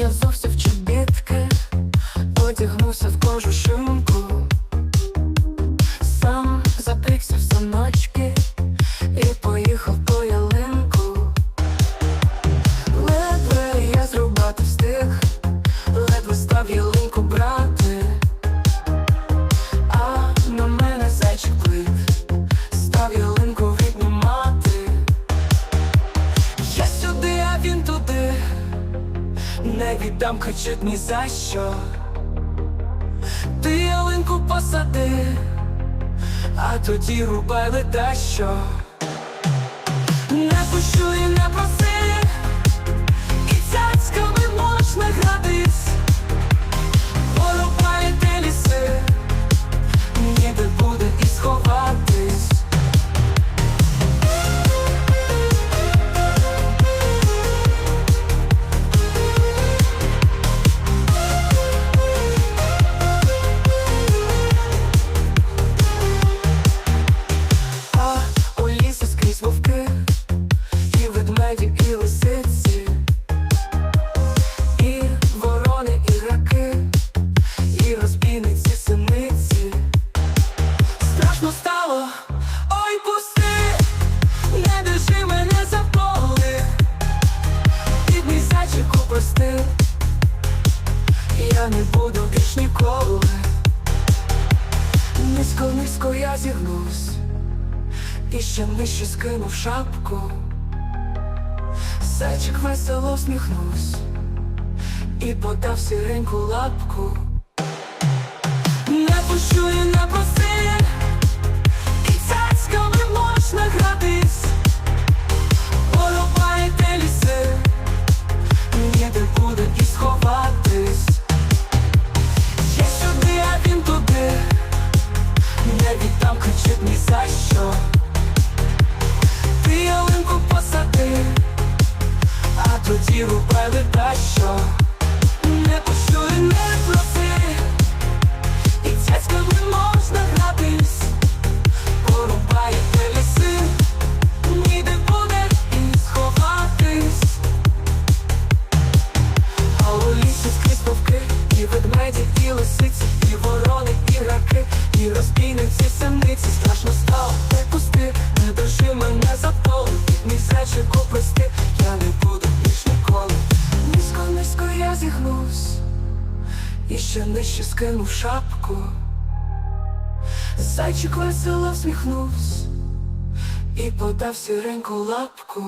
Я зовсім в чобітки, одягнувся в кожушинку, не віддам кричить ні за що. Ти ялинку посади, а тоді рубай леда я не буду більш ніколи. Низько, низько я зігнусь і ще нижче скинув шапку. Сечик весело всміхнусь і подав сіреньку лапку. Кричить ні за що. Ти ялинку посади, а тоді рубай леда що Не пущу не проси, і цяцьками можна гратись, порубаєте ліси, ніде буде і сховатись. А у лісі скрізь вовки, і ведмеді, і лисиці, і ворони, і раки, і розбійниці, самниці страшно стало, не пусти, не держи мене за полу, мій зайчику прости, я не буду більш ніколи. Низько, низько я зігнусь, і ще нижче скинув шапку. Зайчик весело всміхнувся і подав сіреньку лапку.